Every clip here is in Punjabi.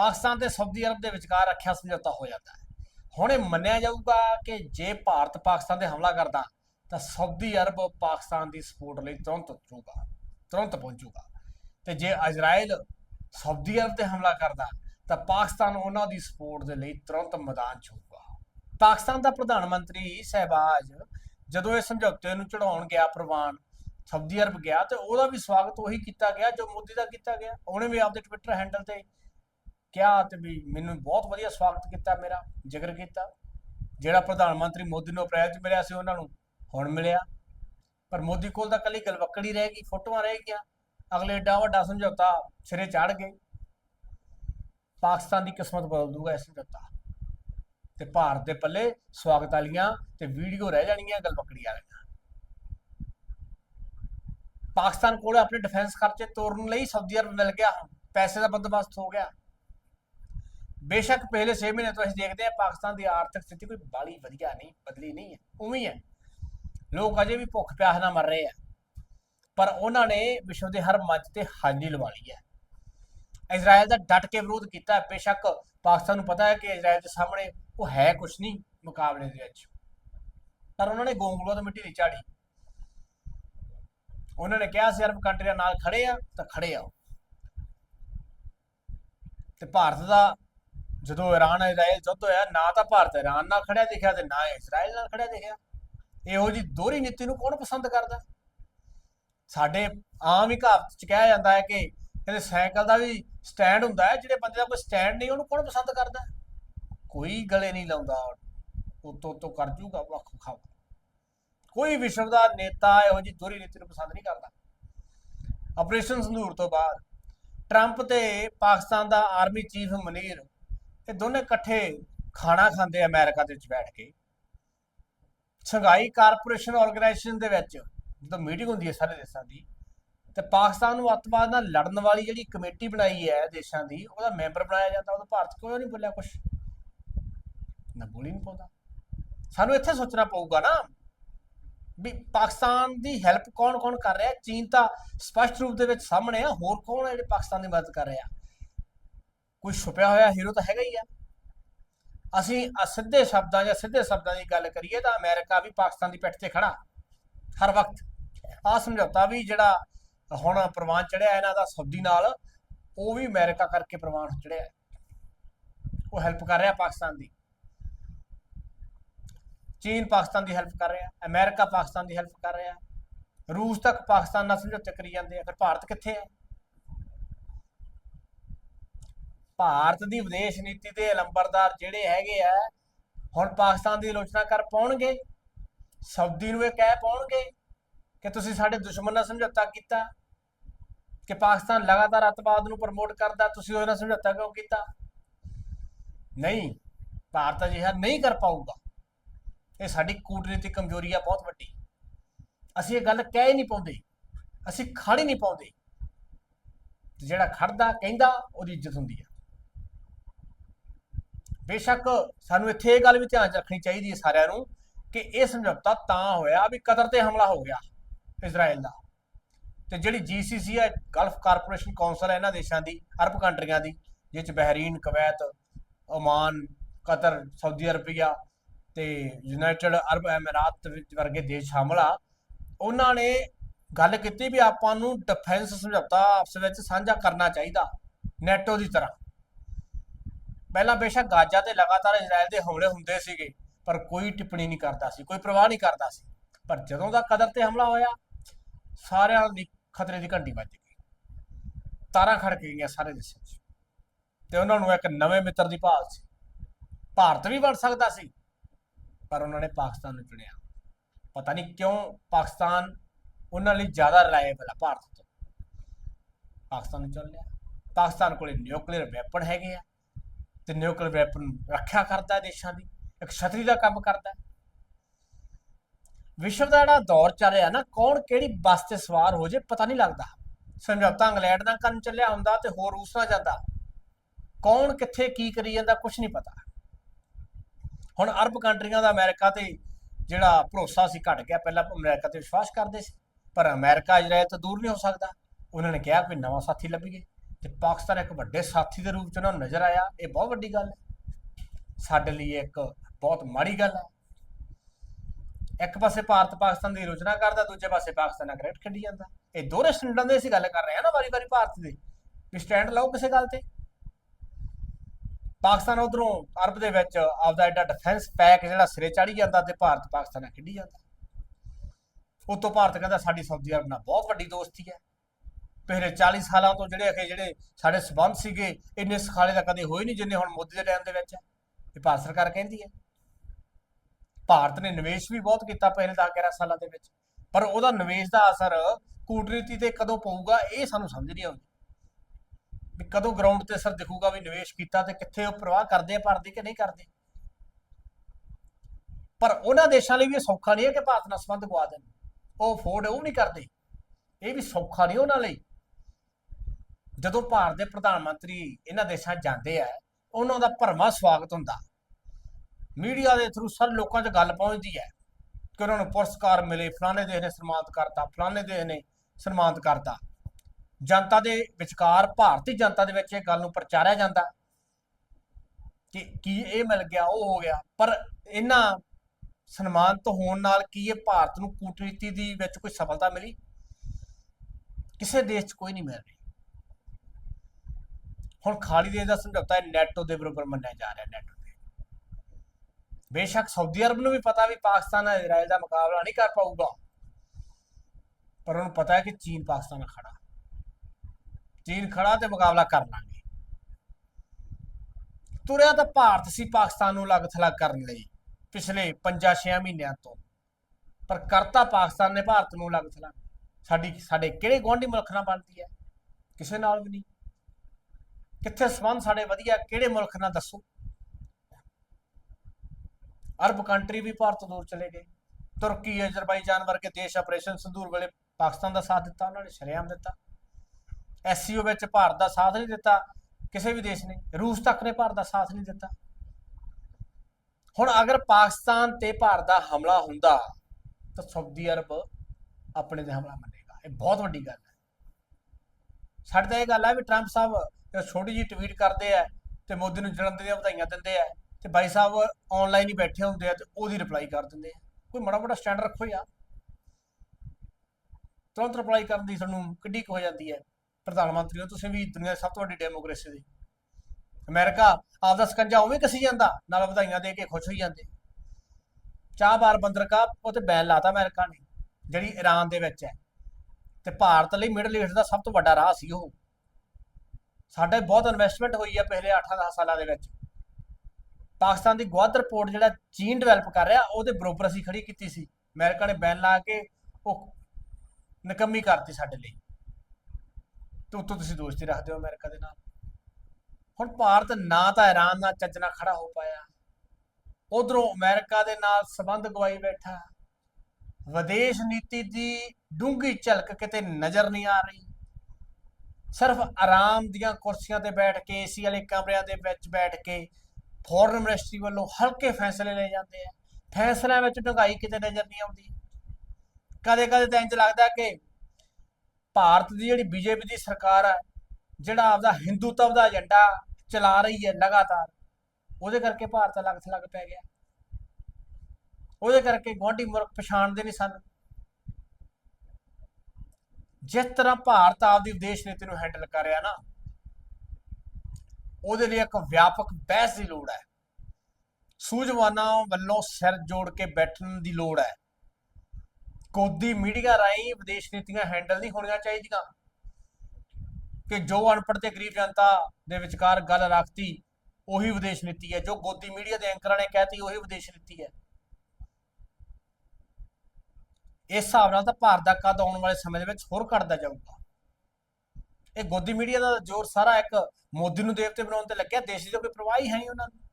ਪਾਕਿਸਤਾਨ ਤੇ ਸਾਊਦੀ ਅਰਬ ਦੇ ਵਿਚਕਾਰ ਰੱਖਿਆ ਸਮਝੌਤਾ ਹੋ ਜਾਂਦਾ ਹੈ। ਹੁਣ ਇਹ ਮੰਨਿਆ ਜਾਊਗਾ ਕਿ ਜੇ ਭਾਰਤ ਪਾਕਿਸਤਾਨ ਤੇ ਹਮਲਾ ਕਰਦਾ, ਤਾਂ ਸਾਊਦੀ ਅਰਬ ਪਾਕਿਸਤਾਨ ਦੀ ਸਪੋਰਟ ਲਈ ਤੁਰੰਤ ਉਤਰੂਗਾ, ਤੁਰੰਤ ਪਹੁੰਚੂਗਾ। ਤੇ ਜੇ ਇਜ਼ਰਾਈਲ ਸਾਊਦੀ ਅਰਬ ਤੇ ਹਮਲਾ ਕਰਦਾ, ਤਾਂ ਪਾਕਿਸਤਾਨ ਉਹਨਾਂ ਦੀ ਸਪੋਰਟ ਦੇ ਲਈ ਤੁਰੰਤ ਮੈਦਾਨ 'ਚ ਹੋਊਗਾ। ਪਾਕਿਸਤਾਨ ਦਾ ਪ੍ਰਧਾਨ ਮੰਤਰੀ ਸਹਿਬਾਜ਼ ਜਦੋਂ ਇਹ ਸਮਝੌਤੇ ਨੂੰ ਚੜਾਉਣ ਗਿਆ, ਪ੍ਰਵਾਨ ਸਾਊਦੀ ਅਰਬ ਗਿਆ, ਤੇ ਉਹਦਾ ਵੀ ਸਵਾਗਤ ਉਹੀ ਕੀਤਾ ਗਿਆ, ਜੋ ਮੋਦੀ ਦਾ ਕੀਤਾ ਗਿਆ। ਉਹਨੇ ਵੀ ਆਪਦੇ ਟਵਿੱਟਰ ਹੈਂਡਲ ਤੇ ਕਿਹਾ ਤੇ ਵੀ ਮੈਨੂੰ ਬਹੁਤ ਵਧੀਆ ਸਵਾਗਤ ਕੀਤਾ, ਮੇਰਾ ਜ਼ਿਕਰ ਕੀਤਾ। ਜਿਹੜਾ ਪ੍ਰਧਾਨ ਮੰਤਰੀ ਮੋਦੀ ਨੂੰ ਅਪ੍ਰੈਲ 'ਚ ਮਿਲਿਆ ਸੀ, ਉਹਨਾਂ ਨੂੰ ਹੁਣ ਮਿਲਿਆ। ਪਰ ਮੋਦੀ ਕੋਲ ਤਾਂ ਕੱਲੀ ਗਲਵੱਕੜੀ ਰਹਿ ਗਈ, ਫੋਟੋਆਂ ਰਹਿ ਗਈਆਂ। ਅਗਲੇ ਏਡਾ ਵੱਡਾ ਸਮਝੌਤਾ ਸਿਰੇ ਚੜ ਗਏ। ਪਾਕਿਸਤਾਨ ਦੀ ਕਿਸਮਤ ਬਦਲ ਦੂਗਾ ਇਹ ਸਮਝੌਤਾ। ਤੇ ਭਾਰਤ ਦੇ ਪੱਲੇ ਸਵਾਗਤ ਵਾਲੀਆਂ ਤੇ ਵੀਡੀਓ ਰਹਿ ਜਾਣਗੀਆਂ ਗਲਵੱਕੜੀ ਵਾਲੀਆਂ। ਪਾਕਿਸਤਾਨ ਕੋਲ ਆਪਣੇ ਡਿਫੈਂਸ ਖਰਚੇ ਤੋਰਨ ਲਈ ਸਾਊਦੀ ਅਰਬ ਮਿਲ ਗਿਆ ਹੁਣ ਪੈਸੇ ਦਾ ਬੰਦੋਬਸਤ ਹੋ ਗਿਆ। ਬੇਸ਼ੱਕ ਪਹਿਲੇ 6 ਮਹੀਨੇ ਤੋਂ ਅਸੀਂ ਦੇਖਦੇ ਹਾਂ, ਪਾਕਿਸਤਾਨ ਦੀ ਆਰਥਿਕ ਸਥਿਤੀ ਕੋਈ ਬਾਲੀ ਵਧੀਆ ਨਹੀਂ, ਬਦਲੀ ਨਹੀਂ ਹੈ, ਉਵੇਂ ਹੈ ਲੋਕ ਅਜੇ ਵੀ ਭੁੱਖ ਪਿਆਸ ਨਾਲ ਮਰ ਰਹੇ ਆ, ਪਰ ਉਹਨਾਂ ਨੇ ਵਿਸ਼ਵ ਦੇ ਹਰ ਮੰਚ ਤੇ ਹਾਜ਼ਰੀ ਲਵਾ ਲਈ ਹੈ। ਇਜ਼ਰਾਈਲ ਦਾ ਡਟ ਕੇ ਵਿਰੋਧ ਕੀਤਾ ਬੇਸ਼ੱਕ ਪਾਕਿਸਤਾਨ ਨੂੰ ਪਤਾ ਹੈ ਕਿ ਇਜ਼ਰਾਈਲ ਦੇ ਸਾਹਮਣੇ ਉਹ ਹੈ ਕੁਝ ਨਹੀਂ ਮੁਕਾਬਲੇ ਦੇ ਵਿੱਚ। ਪਰ ਉਹਨਾਂ ਨੇ ਗੋਂਗਲੂਆਂ ਤੋਂ ਮਿੱਟੀ ਨਹੀਂ ਝਾੜੀ ਉਹਨਾਂ ਨੇ ਕਿਹਾ ਸੀ, ਅਰਬ ਕੰਟਰੀਆਂ ਨਾਲ ਖੜੇ ਆ ਤਾਂ ਖੜੇ ਆ ਤੇ ਭਾਰਤ ਦਾ ਜਦੋਂ ਇਰਾਨ ਇਜ਼ਰਾਈਲ ਯੁੱਧ ਹੋਇਆ, ਨਾ ਤਾਂ ਭਾਰਤ ਇਰਾਨ ਨਾਲ ਖੜਿਆ ਦਿਖਿਆ ਤੇ ਨਾ ਇਜ਼ਰਾਈਲ ਨਾਲ ਖੜਿਆ ਦਿਖਿਆ। ਇਹੋ ਜੀ ਦੋਹਰੀ ਨੀਤੀ ਨੂੰ ਕੌਣ ਪਸੰਦ ਕਰਦਾ? ਸਾਡੇ ਆਮ ਹੀ ਕਹਾਵਤ ਚ ਕਿਹਾ ਜਾਂਦਾ ਹੈ ਕਿ ਕਹਿੰਦੇ ਸਾਈਕਲ ਦਾ ਵੀ ਸਟੈਂਡ ਹੁੰਦਾ ਹੈ, ਜਿਹੜੇ ਬੰਦੇ ਦਾ ਕੋਈ ਸਟੈਂਡ ਨਹੀਂ, ਉਹਨੂੰ ਕੌਣ ਪਸੰਦ ਕਰਦਾ? ਕੋਈ ਗਲੇ ਨਹੀਂ ਲਾਉਂਦਾ ਉਤੋਂ ਤੋਂ ਕਰ ਜੂਗਾ ਵੱਖ ਖਾਓ ਕੋਈ ਵਿਸ਼ਵ ਦਾ ਨੇਤਾ ਇਹੋ ਜੀ ਦੋਹਰੀ ਨੀਤੀ ਨੂੰ ਪਸੰਦ ਨਹੀਂ ਕਰਦਾ। ਆਪਰੇਸ਼ਨ ਸੰਦੂਰ ਤੋਂ ਬਾਅਦ ਟਰੰਪ ਤੇ ਪਾਕਿਸਤਾਨ ਦਾ ਆਰਮੀ ਚੀਫ ਮਨੀਰ ਇਹ ਦੋਨੇ ਇਕੱਠੇ ਖਾਣਾ ਖਾਂਦੇ ਆ ਅਮਰੀਕਾ ਦੇ ਵਿੱਚ ਬੈਠ ਕੇ। ਸ਼ੰਘਾਈ ਕਾਰਪੋਰੇਸ਼ਨ ਆਰਗੇਨਾਈਜੇਸ਼ਨ ਦੇ ਵਿੱਚ ਜਦੋਂ ਮੀਟਿੰਗ ਹੁੰਦੀ ਹੈ ਸਾਰੇ ਦੇਸ਼ਾਂ ਦੀ, ਤੇ ਪਾਕਿਸਤਾਨ ਨੂੰ ਅੱਤਵਾਦ ਨਾਲ ਲੜਨ ਵਾਲੀ ਜਿਹੜੀ ਕਮੇਟੀ ਬਣਾਈ ਹੈ ਦੇਸ਼ਾਂ ਦੀ, ਉਹਦਾ ਮੈਂਬਰ ਬਣਾਇਆ ਜਾਂਦਾ, ਉਹਦਾ ਭਾਰਤ ਕਿਉਂ ਨਹੀਂ ਬੋਲਿਆ ਕੁਝ ਨਾ ਬੋਲੀ ਨਹੀਂ ਪਾਉਂਦਾ। ਸਾਨੂੰ ਇੱਥੇ ਸੋਚਣਾ ਪਊਗਾ ਨਾ ਵੀ ਪਾਕਿਸਤਾਨ ਦੀ ਹੈਲਪ ਕੌਣ-ਕੌਣ ਕਰ ਰਿਹਾ ਚੀਨ ਤਾਂ ਸਪਸ਼ਟ ਰੂਪ ਦੇ ਵਿੱਚ ਸਾਹਮਣੇ ਆ, ਹੋਰ ਕੌਣ ਹੈ ਜਿਹੜੇ ਪਾਕਿਸਤਾਨ ਦੀ ਮਦਦ ਕਰ ਰਿਹਾ? ਕੋਈ ਛੁਪਿਆ ਹੋਇਆ ਹੀਰੋ ਤਾਂ ਹੈਗਾ ਹੀ ਆ। ਅਸੀਂ ਅ- ਸਿੱਧੇ ਸ਼ਬਦਾਂ ਜਾਂ ਸਿੱਧੇ ਸ਼ਬਦਾਂ ਦੀ ਗੱਲ ਕਰੀਏ ਤਾਂ ਅਮਰੀਕਾ ਵੀ ਪਾਕਿਸਤਾਨ ਦੀ ਪਿੱਠ ਤੇ ਖੜਾ ਹਰ ਵਕਤ। ਆ ਸਮਝੌਤਾ ਵੀ ਜਿਹੜਾ ਹੁਣ ਪ੍ਰਵਾਨ ਚੜਿਆ ਇਹਨਾਂ ਦਾ ਸਾਊਦੀ ਨਾਲ, ਉਹ ਵੀ ਅਮਰੀਕਾ ਕਰਕੇ ਪ੍ਰਵਾਨ ਚੜਿਆ। ਉਹ ਹੈਲਪ ਕਰ ਰਿਹਾ ਪਾਕਿਸਤਾਨ ਦੀ। ਚੀਨ ਪਾਕਿਸਤਾਨ ਦੀ ਹੈਲਪ ਕਰ ਰਿਹਾ, ਅਮਰੀਕਾ ਪਾਕਿਸਤਾਨ ਦੀ ਹੈਲਪ ਕਰ ਰਿਹਾ। ਰੂਸ ਤੱਕ ਪਾਕਿਸਤਾਨ ਨਾਲ ਸਮਝੌਤੇ ਕਰੀ ਜਾਂਦੇ ਆ। ਫਿਰ ਭਾਰਤ ਕਿੱਥੇ ਹੈ ਭਾਰਤ ਦੀ ਵਿਦੇਸ਼ ਨੀਤੀ ਦੇ ਅਲੰਬਰਦਾਰ ਜਿਹੜੇ ਹੈਗੇ ਆ, ਹੁਣ ਪਾਕਿਸਤਾਨ ਦੀ ਆਲੋਚਨਾ ਕਰ ਪਾਉਣਗੇ? ਸਾਊਦੀ ਨੂੰ ਇਹ ਕਹਿ ਪਾਉਣਗੇ ਕਿ ਤੁਸੀਂ ਸਾਡੇ ਦੁਸ਼ਮਣ ਨਾਲ ਸਮਝੌਤਾ ਕੀਤਾ, ਕਿ ਪਾਕਿਸਤਾਨ ਲਗਾਤਾਰ ਅੱਤਵਾਦ ਨੂੰ ਪ੍ਰਮੋਟ ਕਰਦਾ, ਤੁਸੀਂ ਉਹਦੇ ਨਾਲ ਸਮਝੌਤਾ ਕਿਉਂ ਕੀਤਾ? ਨਹੀਂ, ਭਾਰਤ ਅਜਿਹਾ ਨਹੀਂ ਕਰ ਪਾਊਗਾ। ਇਹ ਸਾਡੀ ਕੂਟਨੀਤਿਕ ਕਮਜ਼ੋਰੀ ਆ, ਬਹੁਤ ਵੱਡੀ। ਅਸੀਂ ਇਹ ਗੱਲ ਕਹਿ ਹੀ ਨਹੀਂ ਪਾਉਂਦੇ। ਅਸੀਂ ਖੜ ਹੀ ਨਹੀਂ ਪਾਉਂਦੇ। ਜਿਹੜਾ ਖੜਦਾ, ਕਹਿੰਦਾ, ਉਹਦੀ ਇੱਜ਼ਤ ਹੁੰਦੀ ਆ। ਬੇਸ਼ੱਕ ਸਾਨੂੰ ਇੱਥੇ ਇਹ ਗੱਲ ਵੀ ਧਿਆਨ 'ਚ ਰੱਖਣੀ ਚਾਹੀਦੀ ਹੈ ਸਾਰਿਆਂ ਨੂੰ ਕਿ ਇਹ ਸਮਝੌਤਾ ਤਾਂ ਹੋਇਆ ਵੀ ਕਤਰ ਤੇ ਹਮਲਾ ਹੋ ਗਿਆ ਇਜ਼ਰਾਈਲ ਦਾ। ਤੇ ਜਿਹੜੀ ਜੀਸੀਸੀ ਹੈ ਗਲਫ ਕਾਰਪੋਰੇਸ਼ਨ ਕੌਂਸਲ ਹੈ ਇਹਨਾਂ ਦੇਸ਼ਾਂ ਦੀ, ਅਰਬ ਕੰਟਰੀਆਂ ਦੀ ਜਿਸ ਚ Bahrain, Kuwait, Oman, Qatar, Saudi Arabia ਤੇ ਯੂਨਾਈਟਿਡ ਅਰਬ ਅਮੀਰਾਤ ਵਿੱਚ ਵਰਗੇ ਦੇਸ਼ ਸ਼ਾਮਲ ਆ। ਉਹਨਾਂ ਨੇ ਗੱਲ ਕੀਤੀ ਵੀ ਆਪਾਂ ਨੂੰ ਡਿਫੈਂਸ ਸਮਝੌਤਾ ਆਪਸ ਵਿੱਚ ਸਾਂਝਾ ਕਰਨਾ ਚਾਹੀਦਾ ਨੈਟੋ ਦੀ ਤਰ੍ਹਾਂ। ਪਹਿਲਾਂ ਬੇਸ਼ੱਕ ਗਾਜ਼ਾ ਤੇ ਲਗਾਤਾਰ ਇਜ਼ਰਾਈਲ ਦੇ ਹਮਲੇ ਹੁੰਦੇ ਸੀਗੇ, ਪਰ ਕੋਈ ਟਿੱਪਣੀ ਨਹੀਂ ਕਰਦਾ ਸੀ, ਕੋਈ ਪ੍ਰਵਾਹ ਨਹੀਂ ਕਰਦਾ ਸੀ। ਪਰ ਜਦੋਂ ਦਾ ਕਦਰ ਤੇ ਹਮਲਾ ਹੋਇਆ, ਸਾਰਿਆਂ ਦੀ ਖਤਰੇ ਦੀ ਘੰਟੀ ਵੱਜ ਗਈ। ਤਾਰਾਂ ਖੜਕ ਗਈਆਂ ਸਾਰੇ ਦੇਸ਼ਾਂ 'ਚ। ਤੇ ਉਹਨਾਂ ਨੂੰ ਇੱਕ ਨਵੇਂ ਮਿੱਤਰ ਦੀ ਭਾਲ ਸੀ। ਭਾਰਤ ਵੀ ਬਣ ਸਕਦਾ ਸੀ, ਪਰ ਉਹਨਾਂ ਨੇ ਪਾਕਿਸਤਾਨ ਨੂੰ ਚੁਣਿਆ। ਪਤਾ ਨਹੀਂ ਕਿਉਂ ਪਾਕਿਸਤਾਨ ਉਹਨਾਂ ਲਈ ਜ਼ਿਆਦਾ ਰਿਲਾਇਬਲ ਆ ਭਾਰਤ ਤੋਂ। ਪਾਕਿਸਤਾਨ ਨੂੰ ਚੁਣ ਲਿਆ। ਪਾਕਿਸਤਾਨ ਕੋਲੇ ਨਿਊਕਲੀਅਰ ਵੈਪਨ ਹੈਗੇ ਆ। ਤੇ ਨਿਊਕਲੀਅਰ ਵੈਪਨ ਰੱਖਿਆ ਕਰਦਾ ਦੇਸ਼ਾਂ ਦੀ, ਇੱਕ ਛਤਰੀ ਦਾ ਕੰਮ ਕਰਦਾ ਵਿਸ਼ਵ ਦਾ ਜਿਹੜਾ ਦੌਰ ਚੱਲ ਰਿਹਾ ਨਾ, ਕੌਣ ਕਿਹੜੀ ਬੱਸ ਤੇ ਸਵਾਰ ਹੋ ਜੇ ਪਤਾ ਨਹੀਂ ਲੱਗਦਾ। ਸਮਝੌਤਾ ਇੰਗਲੈਂਡ ਨਾਲ ਕਰਨ ਚੱਲਿਆ ਹੁੰਦਾ ਤੇ ਹੋਰ ਰੂਸ ਨਾਲ ਜਾਂਦਾ। ਕੌਣ ਕਿੱਥੇ ਕੀ ਕਰੀ ਜਾਂਦਾ ਕੁਝ ਨਹੀਂ ਪਤਾ। ਹੁਣ ਅਰਬ ਕੰਟਰੀਆਂ ਦਾ ਅਮਰੀਕਾ ਤੇ ਜਿਹੜਾ ਭਰੋਸਾ ਸੀ ਘਟ ਗਿਆ। ਪਹਿਲਾਂ ਅਮਰੀਕਾ ਤੇ ਵਿਸ਼ਵਾਸ ਕਰਦੇ ਸੀ, ਪਰ ਅਮਰੀਕਾ ਇਜ਼ਰਾਈਲ ਤੋਂ ਦੂਰ ਨਹੀਂ ਹੋ ਸਕਦਾ। ਉਹਨਾਂ ਨੇ ਕਿਹਾ ਕੋਈ ਨਵਾਂ ਸਾਥੀ ਲੱਭੀਏ। ਤੇ ਪਾਕਿਸਤਾਨ ਇੱਕ ਵੱਡੇ ਸਾਥੀ ਦੇ ਰੂਪ ਚ ਉਹਨਾਂ ਨੂੰ ਨਜ਼ਰ ਆਇਆ। ਇਹ ਬਹੁਤ ਵੱਡੀ ਗੱਲ ਹੈ। ਸਾਡੇ ਲਈ ਇੱਕ ਬਹੁਤ ਮਾੜੀ ਗੱਲ ਹੈ। ਇੱਕ ਪਾਸੇ ਭਾਰਤ ਪਾਕਿਸਤਾਨ ਦੀ ਆਲੋਚਨਾ ਕਰਦਾ, ਦੂਜੇ ਪਾਸੇ ਪਾਕਿਸਤਾਨ ਨਾਲ ਕ੍ਰਿਕਟ ਖੇਡੀ ਜਾਂਦਾ। ਇਹ ਦੋਹਰੇ ਸਟੈਂਡਾਂ ਦੇ ਅਸੀਂ ਗੱਲ ਕਰ ਰਹੇ ਹਾਂ ਨਾ ਵਾਰੀ-ਵਾਰੀ ਭਾਰਤ ਦੀ। ਵੀ ਸਟੈਂਡ ਲਓ ਕਿਸੇ ਗੱਲ ਤੇ। ਪਾਕਿਸਤਾਨ ਉਧਰੋਂ ਅਰਬ ਦੇ ਵਿੱਚ ਆਪਦਾ ਐਡਾ ਡਿਫੈਂਸ ਪੈਕ ਜਿਹੜਾ ਸਿਰੇ ਚਾੜੀ ਜਾਂਦਾ ਤੇ ਭਾਰਤ ਪਾਕਿਸਤਾਨ ਨਾਲ ਖੇਡੀ ਜਾਂਦਾ। ਉਤੋਂ ਭਾਰਤ ਕਹਿੰਦਾ ਸਾਡੀ ਸਾਊਦੀ ਅਰਬ ਨਾਲ ਬਹੁਤ ਵੱਡੀ ਦੋਸਤੀ ਹੈ। ਪਿਛਲੇ 40 ਸਾਲਾਂ ਤੋਂ ਜਿਹੜੇ ਅਖੇ ਜਿਹੜੇ ਸਾਡੇ ਸਬੰਧ ਸੀਗੇ, ਇੰਨੇ ਸਖਾਲੇ ਤਾਂ ਕਦੇ ਹੋਏ ਨਹੀਂ ਜਿੰਨੇ ਹੁਣ ਮੋਦੀ ਦੇ ਟਾਈਮ ਦੇ ਵਿੱਚ। ਹੈ ਇਹ ਭਾਰਤ ਸਰਕਾਰ ਕਹਿੰਦੀ ਹੈ। ਭਾਰਤ ਨੇ ਨਿਵੇਸ਼ ਵੀ ਬਹੁਤ ਕੀਤਾ ਪਹਿਲੇ 10-11 ਸਾਲਾਂ ਦੇ ਵਿੱਚ। ਪਰ ਉਹਦਾ ਨਿਵੇਸ਼ ਦਾ ਅਸਰ ਕੂਟਨੀਤੀ ਤੇ ਕਦੋਂ ਪਊਗਾ, ਇਹ ਸਾਨੂੰ ਸਮਝ ਨਹੀਂ ਆਉਂਦੀ। ਵੀ ਕਦੋਂ ਗਰਾਊਂਡ ਤੇ ਅਸਰ ਦਿਖੂਗਾ ਵੀ ਨਿਵੇਸ਼ ਕੀਤਾ ਤੇ ਕਿੱਥੇ ਉਹ ਪ੍ਰਵਾਹ ਕਰਦੇ ਆ ਭਾਰਤ ਦੀ ਕਿ ਨਹੀਂ ਕਰਦੇ। ਪਰ ਉਹਨਾਂ ਦੇਸ਼ਾਂ ਲਈ ਵੀ ਇਹ ਸੌਖਾ ਨਹੀਂ ਹੈ ਕਿ ਭਾਰਤ ਨਾਲ ਸੰਬੰਧ ਗਵਾ ਦੇਣ। ਉਹ ਅਫੋਰਡ ਉਹ ਨਹੀਂ ਕਰਦੇ। ਇਹ ਵੀ ਸੌਖਾ ਨਹੀਂ ਉਹਨਾਂ ਲਈ। ਜਦੋਂ ਭਾਰਤ ਦੇ ਪ੍ਰਧਾਨ ਮੰਤਰੀ ਇਹਨਾਂ ਦੇਸ਼ਾਂ ਜਾਂਦੇ ਆ, ਉਹਨਾਂ ਦਾ ਭਰਮਾ ਸਵਾਗਤ ਹੁੰਦਾ। ਮੀਡੀਆ ਦੇ ਥਰੂ ਸਾਰੇ ਲੋਕਾਂ 'ਚ ਗੱਲ ਪਹੁੰਚਦੀ ਹੈ ਕਿ ਉਹਨਾਂ ਨੂੰ ਪੁਰਸਕਾਰ ਮਿਲੇ, ਫਲਾਣੇ ਦੇਸ਼ ਨੇ ਸਨਮਾਨਿਤ ਕਰਤਾ, ਫਲਾਣੇ ਦੇਸ਼ ਨੇ ਸਨਮਾਨਿਤ ਕਰਤਾ। ਜਨਤਾ ਦੇ ਵਿਚਕਾਰ, ਭਾਰਤੀ ਜਨਤਾ ਦੇ ਵਿੱਚ ਇਹ ਗੱਲ ਨੂੰ ਪ੍ਰਚਾਰਿਆ ਜਾਂਦਾ ਕਿ ਕੀ ਇਹ ਮਿਲ ਗਿਆ, ਉਹ ਹੋ ਗਿਆ। ਪਰ ਇਹਨਾਂ ਸਨਮਾਨਿਤ ਹੋਣ ਨਾਲ ਕੀ ਇਹ ਭਾਰਤ ਨੂੰ ਕੂਟਨੀਤੀ ਦੀ ਵਿੱਚ ਕੋਈ ਸਫਲਤਾ ਮਿਲੀ? ਕਿਸੇ ਦੇਸ਼ 'ਚ ਕੋਈ ਨਹੀਂ ਮਿਲ ਰਹੀ। ਹੁਣ ਖਾਲੀ ਦੇਸ਼ ਦਾ ਸਮਝੌਤਾ ਹੈ, ਨੈਟੋ ਦੇ ਬਰੋਬਰ ਮੰਨਿਆ ਜਾ ਰਿਹਾ, ਨੈਟੋ ਦੇ ਬੇਸ਼ੱਕ ਸਾਊਦੀ ਅਰਬ ਨੂੰ ਵੀ ਪਤਾ ਵੀ ਪਾਕਿਸਤਾਨ ਨਾਲ ਇਜ਼ਰਾਈਲ ਦਾ ਮੁਕਾਬਲਾ ਨਹੀਂ ਕਰ ਪਾਊਗਾ। ਪਰ ਉਹਨੂੰ ਪਤਾ ਹੈ ਕਿ ਚੀਨ ਪਾਕਿਸਤਾਨ ਨਾਲ ਖੜਾ। ਚੀਨ ਖੜਾ ਤੇ ਮੁਕਾਬਲਾ ਕਰ ਲਾਂਗੇ। ਤੁਰਿਆ ਤਾਂ ਭਾਰਤ ਸੀ ਪਾਕਿਸਤਾਨ ਨੂੰ ਲੱਗ ਥਲੱਗ ਕਰਨ ਲਈ ਪਿਛਲੇ 5-6 ਮਹੀਨਿਆਂ ਤੋਂ। ਪਰ ਕਰਤਾ ਪਾਕਿਸਤਾਨ ਨੇ ਭਾਰਤ ਨੂੰ ਲੱਗ ਥਲੱਗ। ਸਾਡੀ, ਸਾਡੇ ਕਿਹੜੇ ਗੁਆਂਢੀ ਮੁਲਕ ਨਾਲ ਬਣਦੀ ਹੈ? ਕਿਸੇ ਨਾਲ ਵੀ ਨਹੀਂ। ਕਿੱਥੇ ਸਬੰਧ ਸਾਡੇ ਵਧੀਆ, ਕਿਹੜੇ ਮੁਲਕ ਨਾਲ ਦੱਸੋ? ਅਰਬ ਕੰਟਰੀ ਵੀ ਭਾਰਤ ਦੂਰ ਚਲੇ ਗਏ। ਤੁਰਕੀ, ਅਜ਼ਰਬਾਈਜਾਨ ਵਰਗੇ ਦੇਸ਼ ਆਪਰੇਸ਼ਨ ਸੰਧੂਰ ਵੇਲੇ ਪਾਕਿਸਤਾਨ ਦਾ ਸਾਥ ਦਿੱਤਾ, ਉਹਨਾਂ ਨੇ ਸ਼ਰੇਆਮ ਦਿੱਤਾ। ਐਸਸੀਓ ਵਿੱਚ ਭਾਰਤ ਦਾ ਸਾਥ ਨਹੀਂ ਦਿੱਤਾ, ਕਿਸੇ ਵੀ ਦੇਸ਼ ਨੇ। ਰੂਸ ਤੱਕ ਨੇ ਭਾਰਤ ਦਾ ਸਾਥ ਨਹੀਂ ਦਿੱਤਾ। ਹੁਣ ਅਗਰ ਪਾਕਿਸਤਾਨ ਤੇ ਭਾਰਤ ਦਾ ਹਮਲਾ ਹੁੰਦਾ, ਤਾਂ ਸਾਊਦੀ ਅਰਬ ਆਪਣੇ ਤੇ ਹਮਲਾ ਮੰਨੇਗਾ। ਇਹ ਬਹੁਤ ਵੱਡੀ ਗੱਲ ਹੈ। ਸਾਡੇ ਤਾਂ ਇਹ ਗੱਲ ਹੈ ਵੀ ਟਰੰਪ ਸਾਹਿਬ ਛੋਟੀ ਜਿਹੀ ਟਵੀਟ ਕਰਦੇ ਆ ਤੇ ਮੋਦੀ ਨੂੰ ਜਨਮ ਦਿਨ ਦੀਆਂ ਵਧਾਈਆਂ ਦਿੰਦੇ ਆ ਤੇ ਬਾਈ ਸਾਹਿਬ ਆਨਲਾਈਨ ਹੀ ਬੈਠੇ ਹੁੰਦੇ ਆ ਤੇ ਉਹਦੀ ਰਿਪਲਾਈ ਕਰ ਦਿੰਦੇ ਆ। ਕੋਈ ਮਾੜਾ ਮੋਟਾ ਸਟੈਂਡ ਰੱਖੋ ਯਾਰ। ਤੁਰੰਤ ਰਿਪਲਾਈ ਕਰਨ ਦੀ ਤੁਹਾਨੂੰ ਕਿੱਡੀ ਕੁ ਹੋ ਜਾਂਦੀ ਹੈ। ਪ੍ਰਧਾਨ ਮੰਤਰੀ ਹੋ ਤੁਸੀਂ ਵੀ ਦੁਨੀਆ ਦੀ ਸਭ ਤੋਂ ਵੱਡੀ ਡੈਮੋਕ੍ਰੇਸੀ ਦੀ। ਅਮਰੀਕਾ ਆਪਦਾ ਸਕੰਜਾ ਉਵੇਂ ਕਸੀ ਜਾਂਦਾ, ਨਾਲ ਵਧਾਈਆਂ ਦੇ ਕੇ ਖੁਸ਼ ਹੋਈ ਜਾਂਦੇ। ਚਾਹ ਬਾਰ ਬੰਦਰਗਾਹ ਉਹ ਤੇ ਬੈਨ ਲਾਤਾ ਅਮਰੀਕਾ ਨੇ, ਜਿਹੜੀ ਈਰਾਨ ਦੇ ਵਿੱਚ ਹੈ। ਤੇ ਭਾਰਤ ਲਈ ਮਿਡਲ ਈਸਟ ਦਾ ਸਭ ਤੋਂ ਵੱਡਾ ਰਾਹ ਸੀ ਉਹ। ਸਾਡੇ ਬਹੁਤ ਇਨਵੈਸਟਮੈਂਟ ਹੋਈ ਹੈ ਪਿਛਲੇ 8-10 ਸਾਲਾਂ ਦੇ ਵਿੱਚ। ਪਾਕਿਸਤਾਨ ਦੀ ਗਵਾਦਰ ਪੋਰਟ ਜਿਹੜਾ ਚੀਨ ਡਿਵੈਲਪ ਕਰ ਰਿਹਾ, ਉਹਦੇ ਬਰੋਬਰ ਅਸੀਂ ਖੜੀ ਕੀਤੀ ਸੀ। ਅਮਰੀਕਾ ਨੇ ਬੈਨ ਲਾ ਕੇ ਉਹ ਨਕਮੀ ਕਰਤੀ ਸਾਡੇ ਲਈ। ਤੇ ਉੱਤੋਂ ਤੁਸੀਂ ਦੋਸਤੀ ਰੱਖਦੇ ਹੋ ਅਮਰੀਕਾ ਦੇ ਨਾਲ। ਹੁਣ ਭਾਰਤ ਨਾ ਤਾਂ ਈਰਾਨ ਨਾਲ ਚੱਜ ਨਾਲ ਖੜਾ ਹੋ ਪਾਇਆ। ਉਧਰੋਂ ਅਮਰੀਕਾ ਦੇ ਨਾਲ ਸਬੰਧ ਗਵਾਈ ਬੈਠਾ। ਵਿਦੇਸ਼ ਨੀਤੀ ਦੀ ਡੂੰਗੀ ਝਲਕ ਕਿਤੇ ਨਜ਼ਰ ਨਹੀਂ ਆ ਰਹੀ। ਸਿਰਫ ਆਰਾਮ ਦੀਆਂ ਕੁਰਸੀਆਂ ਤੇ ਬੈਠ ਕੇ, ਏਸੀ ਵਾਲੇ ਕਮਰਿਆਂ ਦੇ ਵਿੱਚ ਬੈਠ ਕੇ ਫੋਰਨ ਮਿਨਿਸਟਰੀ ਵੱਲੋਂ ਹਲਕੇ ਫੈਸਲੇ ਲਏ ਜਾਂਦੇ ਆ। ਫੈਸਲਿਆਂ ਵਿੱਚ ਢੰਗਾਈ ਕਿਤੇ ਨਜ਼ਰ ਨਹੀਂ ਆਉਂਦੀ। ਕਦੇ ਕਦੇ ਤਾਂ ਇੰਜ ਲੱਗਦਾ ਕਿ ਭਾਰਤ ਦੀ ਜਿਹੜੀ ਬੀਜੇਪੀ ਦੀ ਸਰਕਾਰ ਹੈ ਜਿਹੜਾ ਆਪਦਾ ਹਿੰਦੂਤਵ ਦਾ ਏਜੰਡਾ ਚਲਾ ਰਹੀ ਹੈ ਲਗਾਤਾਰ, ਉਹਦੇ ਕਰਕੇ ਭਾਰਤ ਲੱਗ ਥਲੱਗ ਪੈ ਗਿਆ। ਉਹਦੇ ਕਰਕੇ ਗੁਆਂਢੀ ਮੁਲਕ ਪਛਾਣਦੇ ਨਹੀਂ ਸਨ। ਜਿਸ ਤਰ੍ਹਾਂ ਭਾਰਤ ਆਪਦੀ ਵਿਦੇਸ਼ ਨੀਤੀ ਨੂੰ ਹੈਂਡਲ ਕਰ ਰਿਹਾ ਨਾ, ਉਹਦੇ ਲਈ ਇੱਕ ਵਿਆਪਕ ਬਹਿਸ ਦੀ ਲੋੜ ਹੈ। ਸੂਝਵਾਨਾਂ ਵੱਲੋਂ ਸਿਰ ਜੋੜ ਕੇ ਬੈਠਣ ਦੀ ਲੋੜ ਹੈ। ਕੋਦੀ ਮੀਡੀਆ ਰਾਹੀਂ ਵਿਦੇਸ਼ ਨੀਤੀਆਂ ਹੈਂਡਲ ਨਹੀਂ ਹੋਣੀਆਂ ਚਾਹੀਦੀਆਂ। ਕਿ ਜੋ ਅਨਪੜ੍ਹ ਤੇ ਗਰੀਬ ਜਨਤਾ ਦੇ ਵਿਚਕਾਰ ਗੱਲ ਰੱਖਤੀ, ਉਹੀ ਵਿਦੇਸ਼ ਨੀਤੀ ਹੈ। ਜੋ ਗੋਦੀ ਮੀਡੀਆ ਦੇ ਐਂਕਰਾਂ ਨੇ ਕਹਿਤੀ, ਉਹੀ ਵਿਦੇਸ਼ ਨੀਤੀ ਹੈ। ਇਸ ਹਿਸਾਬ ਨਾਲ ਤਾਂ ਭਾਰਤ ਦਾ ਕੱਦ ਆਉਣ ਵਾਲੇ ਸਮੇਂ ਦੇ ਵਿੱਚ ਹੋਰ ਘਟਦਾ ਜਾਊਗਾ। ਇਹ ਗੋਦੀ ਮੀਡੀਆ ਦਾ ਜ਼ੋਰ ਸਾਰਾ ਇੱਕ ਮੋਦੀ ਨੂੰ ਦੇਵਤੇ ਬਣਾਉਣ ਤੇ ਲੱਗਿਆ, ਦੇਸ਼ ਦੀ ਕੋਈ ਪਰਵਾਹ ਹੀ ਹੈ ਨਹੀਂ ਉਹਨਾਂ ਨੂੰ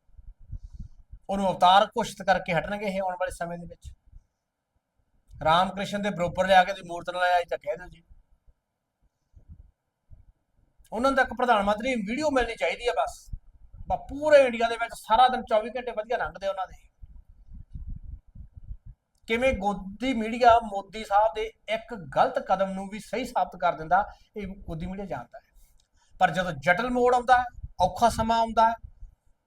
ਉਹਨੂੰ ਅਵਤਾਰ ਘੋਸ਼ਿਤ ਕਰਕੇ ਹਟਣਗੇ ਇਹ ਆਉਣ ਵਾਲੇ ਸਮੇਂ ਦੇ ਵਿੱਚ। ਰਾਮ ਕ੍ਰਿਸ਼ਨ ਦੇ ਬਰੋਬਰ ਲਿਆ ਕੇ ਦੀ ਮੂਰਤ ਨਾਲ ਆਈ ਤਾਂ ਕਹਿ ਦਿਓ ਜੀ। ਉਹਨਾਂ ਤੱਕ ਪ੍ਰਧਾਨ ਮੰਤਰੀ ਵੀਡੀਓ ਮਿਲਣੀ ਚਾਹੀਦੀ ਹੈ ਬਸ। ਬਾ ਪੂਰੇ ਇੰਡੀਆ ਦੇ ਵਿੱਚ ਸਾਰਾ ਦਿਨ 24 ਘੰਟੇ ਵਧੀਆ ਲੰਘਦੇ ਉਹਨਾਂ ਦੇ। ਕਿਵੇਂ ਗੋਦੀ ਮੀਡੀਆ ਮੋਦੀ ਸਾਹਿਬ ਦੇ ਇੱਕ ਗਲਤ ਕਦਮ ਨੂੰ ਵੀ ਸਹੀ ਸਾਬਤ ਕਰ ਦਿੰਦਾ, ਇਹ ਗੋਦੀ ਮੀਡੀਆ ਜਾਣਦਾ ਹੈ। ਪਰ ਜਦੋਂ ਜਟਲ ਮੋੜ ਆਉਂਦਾ ਹੈ, ਔਖਾ ਸਮਾਂ ਆਉਂਦਾ ਹੈ,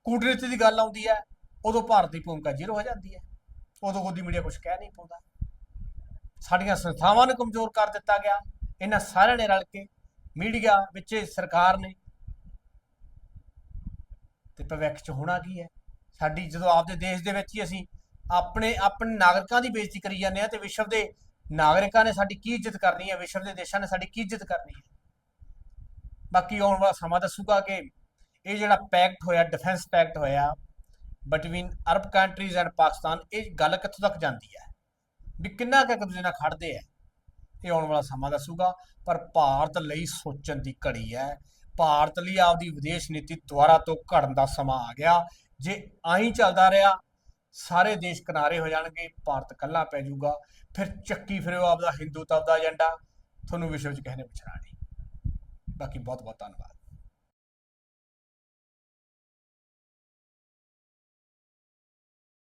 ਕੂਟਨੀਤੀ ਦੀ ਗੱਲ ਆਉਂਦੀ ਹੈ, ਉਦੋਂ ਭਾਰਤ ਦੀ ਭੂਮਿਕਾ ਜ਼ੀਰੋ ਹੋ ਜਾਂਦੀ ਹੈ। ਉਦੋਂ ਗੋਦੀ ਮੀਡੀਆ ਕੁਝ ਕਹਿ ਨਹੀਂ ਪਾਉਂਦਾ। ਸਾਡੀਆਂ ਸੰਸਥਾਵਾਂ ਨੂੰ ਕਮਜ਼ੋਰ ਕਰ ਦਿੱਤਾ ਗਿਆ। ਇਹਨਾਂ ਸਾਰਿਆਂ ਨੇ ਰਲ ਕੇ ਮੀਡੀਆ ਵਿੱਚ ਸਰਕਾਰ ਨੇ ਤੇ ਭਵਿੱਖ 'ਚ ਹੋਣਾ ਕੀ ਹੈ? ਸਾਡੀ ਜਦੋਂ ਆਪਦੇ ਦੇਸ਼ ਦੇ ਵਿੱਚ ਹੀ ਅਸੀਂ ਆਪਣੇ ਆਪਣੇ ਨਾਗਰਿਕਾਂ ਦੀ ਬੇਇੱਜ਼ਤੀ ਕਰੀ ਜਾਂਦੇ ਆ ਤੇ ਵਿਸ਼ਵ ਦੇ ਨਾਗਰਿਕਾਂ ਨੇ ਸਾਡੀ ਕੀ ਇੱਜ਼ਤ ਕਰਨੀ ਹੈ? ਵਿਸ਼ਵ ਦੇ ਦੇਸ਼ਾਂ ਨੇ ਸਾਡੀ ਕੀ ਇੱਜ਼ਤ ਕਰਨੀ ਹੈ? ਬਾਕੀ ਆਉਣ ਵਾਲਾ ਸਮਾਂ ਦੱਸੂਗਾ ਕਿ ਇਹ ਜਿਹੜਾ ਪੈਕਟ ਹੋਇਆ, ਡਿਫੈਂਸ ਪੈਕਟ ਹੋਇਆ between Arab countries and Pakistan, ਇਹ ਗੱਲ ਕਿੱਥੋਂ ਤੱਕ ਜਾਂਦੀ ਹੈ? ਵੀ ਕਿੰਨਾ ਕੁ ਇੱਕ ਦੂਜੇ ਨਾਲ ਖੜਦੇ ਆ? ਇਹ ਆਉਣ ਵਾਲਾ ਸਮਾਂ ਦੱਸੂਗਾ, ਪਰ ਭਾਰਤ ਲਈ ਸੋਚਣ ਦੀ ਘੜੀ ਹੈ। ਭਾਰਤ ਲਈ ਆਪਦੀ ਵਿਦੇਸ਼ ਨੀਤੀ ਦੁਆਰਾ ਤੋਂ ਘੜਨ ਦਾ ਸਮਾਂ ਆ ਗਿਆ। ਜੇ ਆਹੀ ਚੱਲਦਾ ਰਿਹਾ ਸਾਰੇ ਦੇਸ਼ ਕਿਨਾਰੇ ਹੋ ਜਾਣਗੇ, ਭਾਰਤ ਕੱਲਾ ਪੈ ਜਾਊਗਾ, ਫਿਰ ਚੱਕੀ ਫਿਰਿਓ ਆਪਦਾ ਹਿੰਦੂਤਵ ਦਾ ਏਜੰਡਾ ਤੁਹਾਨੂੰ ਵਿਸ਼ਵ ਵਿੱਚ ਕਿਸੇ ਨੇ ਪੁੱਛਣਾ ਨਹੀਂ। ਬਾਕੀ ਬਹੁਤ ਬਹੁਤ ਧੰਨਵਾਦ।